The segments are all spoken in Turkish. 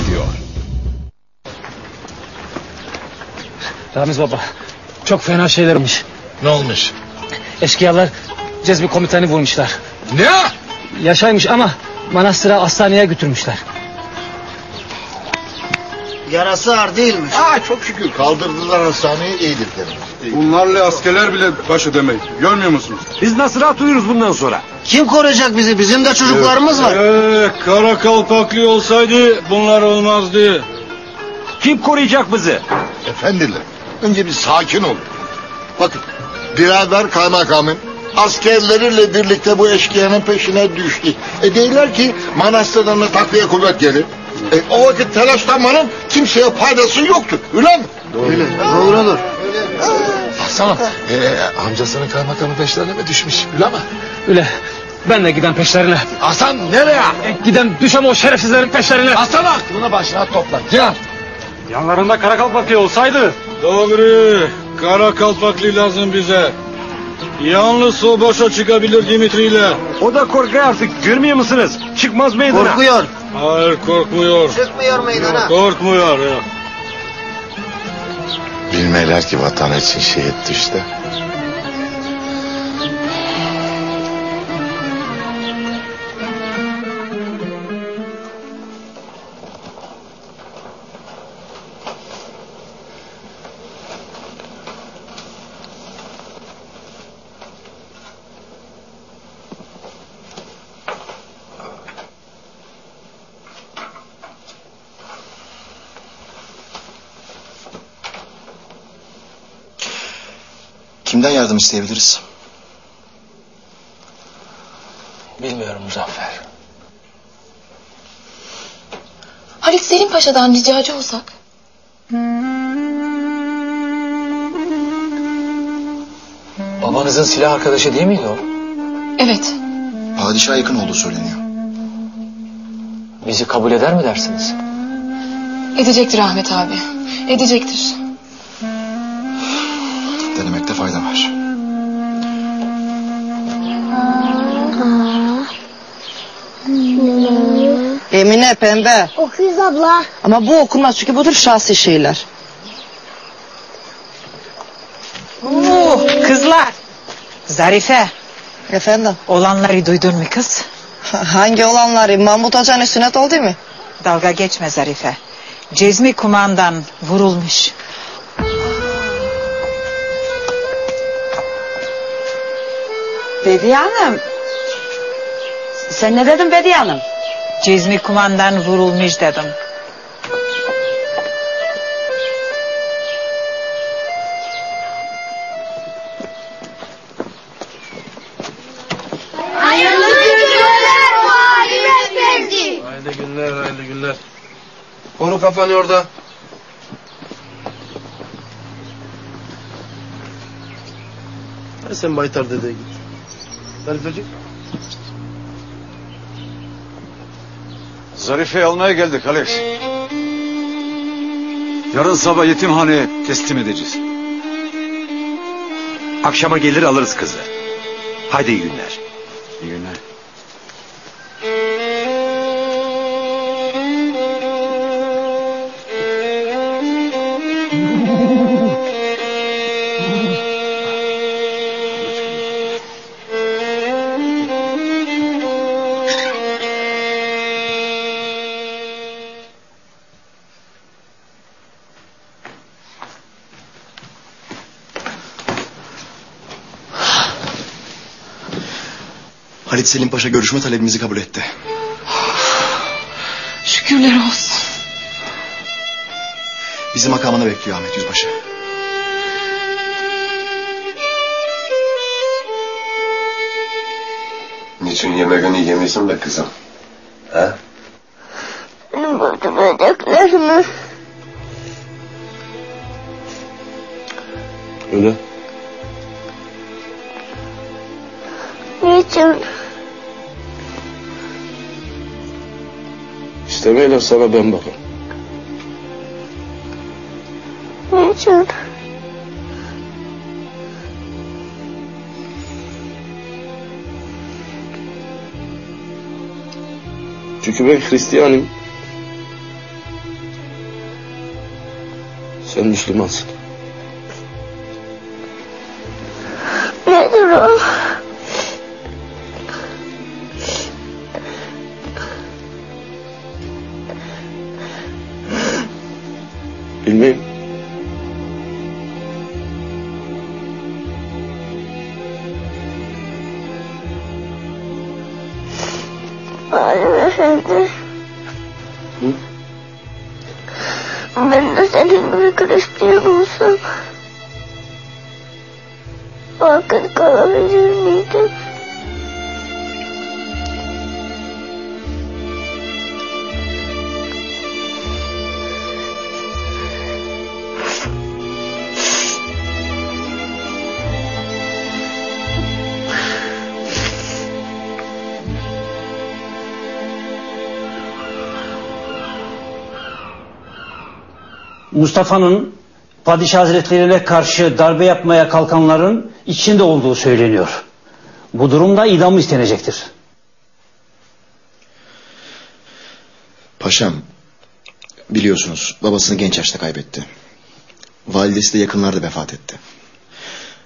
ediyor. Ramiz baba çok fena şeyler olmuş. Ne olmuş? Eşkıyalar Cezmi komutanı vurmuşlar. Ne? Yaşaymış ama manastıra hastaneye götürmüşler. Yarası ağır değilmiş. Aa çok şükür kaldırdılar hastaneye iyidir kendimiz. Bunlarla askerler bile baş ödemeyiz. Görmüyor musunuz? Biz nasıl rahat uyuruz bundan sonra? Kim koruyacak bizi? Bizim de çocuklarımız var. Ee, kara kalpaklı olsaydı bunlar olmazdı. Kim koruyacak bizi? Efendiler önce bir sakin olun. Bakın birader kaymakamın askerleriyle birlikte bu eşkıyanın peşine düştü. E deyirler ki manastırlarına takviye kuvvet gelir. E, o vakit telaşlanmanın kimseye faydası yoktur. Öyle mi? Öyle. Doğrudur. Baksana e, amcasının kaymakamın peşlerine mi düşmüş? Öyle mi? Öyle ben de giden peşlerine. Hasan nereye? E, Giden düşem o şerefsizlerin peşlerine. Hasan aklını başına topla. Gel. Yanlarında kara kalpaklı olsaydı. Doğru. Kara kalpaklı lazım bize. Yalnız o boşa çıkabilir Dimitri ile. O da korkuyor artık görmüyor musunuz? Çıkmaz meydana. Korkuyor. Hayır korkmuyor. Çıkmıyor meydana. Korkmuyor. ya. Bilmeyler ki vatan için şehit düştü. Kimden yardım isteyebiliriz? Bilmiyorum Muzaffer. Halit Selim Paşa'dan ricacı olsak. Babanızın silah arkadaşı değil miydi o? Evet. Padişaha yakın olduğu söyleniyor. Bizi kabul eder mi dersiniz? Edecektir Ahmet abi. Edecektir. Denemekte fayda var. Emine pembe. Okuyuz abla. Ama bu okunmaz çünkü budur şahsi şeyler. Oo, kızlar. Zarife. Efendim Olanları duydun mu kız? ha- hangi olanları Mahmut Hoca'nın sünnet oldu mu? Dalga geçme Zarife. Cezmi kumandan vurulmuş. Bediye Hanım. Sen ne dedin Bediye Hanım? Cezmi kumandan vurulmuş dedim. Hayırlı günler Muharrem Efendi. Hayırlı günler, hayırlı günler. Konu kapanıyor da. Sen Baytar dedeye git. Zarifeciğim. Zarife'yi almaya geldik Alex. Yarın sabah yetimhaneye teslim edeceğiz. Akşama gelir alırız kızı. Haydi iyi günler. İyi günler. Halit Selim Paşa görüşme talebimizi kabul etti. Şükürler olsun. Bizi makamına bekliyor Ahmet Yüzbaşı. Niçin yemeğini yemiyorsun be kızım? Ha? Benim burada böceklerimi. Öyle. Niçin? İstemeyle sana ben bakın. Ne canım? Çünkü ben Hristiyanım. Sen Müslümansın. Nedir o? Santa. Mustafa'nın Padişah Hazretlerine karşı darbe yapmaya kalkanların içinde olduğu söyleniyor. Bu durumda idamı istenecektir. Paşam, biliyorsunuz babasını genç yaşta kaybetti. Validesi de yakınlarda vefat etti.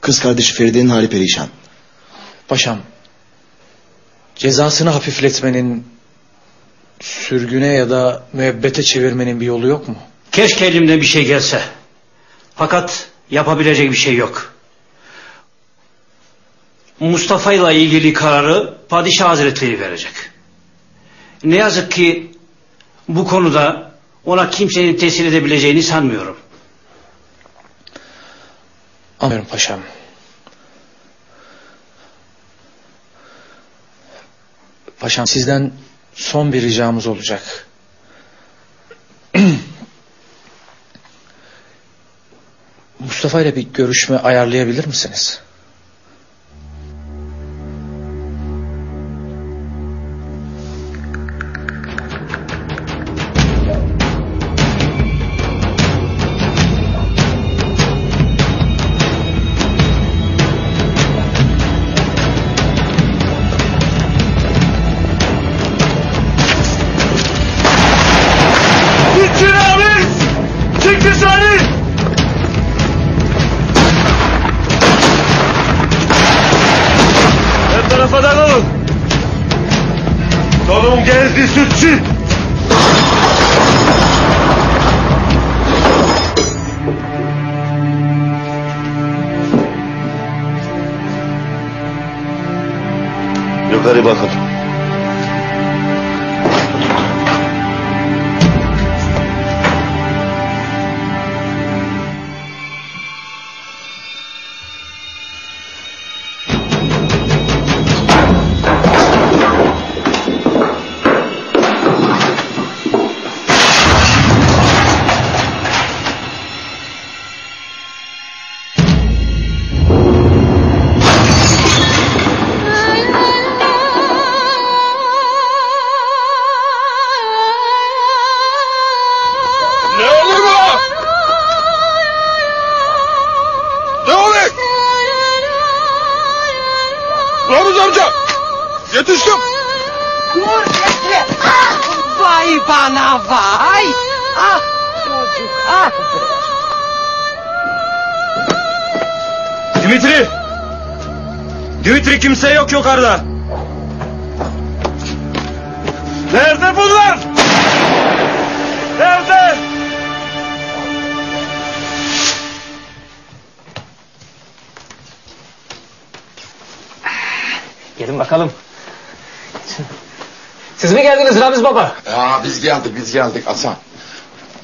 Kız kardeşi Feride'nin hali perişan. Paşam, cezasını hafifletmenin, sürgüne ya da müebbete çevirmenin bir yolu yok mu? Keşke elimden bir şey gelse. Fakat yapabilecek bir şey yok. Mustafa ile ilgili kararı Padişah Hazretleri verecek. Ne yazık ki bu konuda ona kimsenin tesir edebileceğini sanmıyorum. Anlıyorum paşam. Paşam sizden son bir ricamız olacak. Mustafa ile bir görüşme ayarlayabilir misiniz? Her tarafa dağılın! Solun gezdi sütçü! Yukarı bakın. Ramuz amca! Yetiştim! Dur bekle. Vay bana vay. Ah çocuk ah. Dimitri! Dimitri kimse yok yukarıda. Nerede bunlar? Geldiniz Ramiz Baba? Ya biz geldik biz geldik Hasan.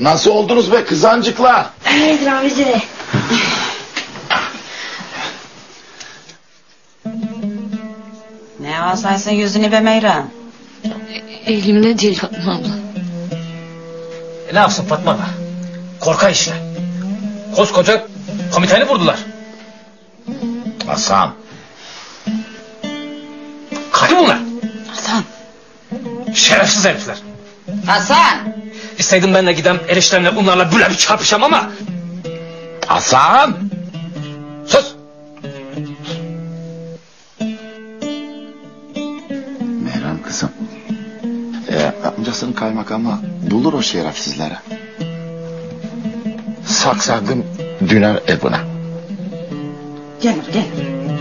Nasıl oldunuz be kızancıklar? Evet Ramizi. Ne vasaysın yüzünü be Meyran. Elimde değil Fatma abla. E, ne yapsın Fatma Ana? Korkak işte. Koskoca komiteni vurdular. Hasan. Katil bunlar. Şerefsiz herifler. Hasan. İsteydim ben de gidem eriştemle bunlarla böyle bir çarpışam ama. Hasan. Sus. Meral kızım. Ee, amcasının kaymakamı bulur o şerefsizleri. saksadım düner evine. Gelir gelir.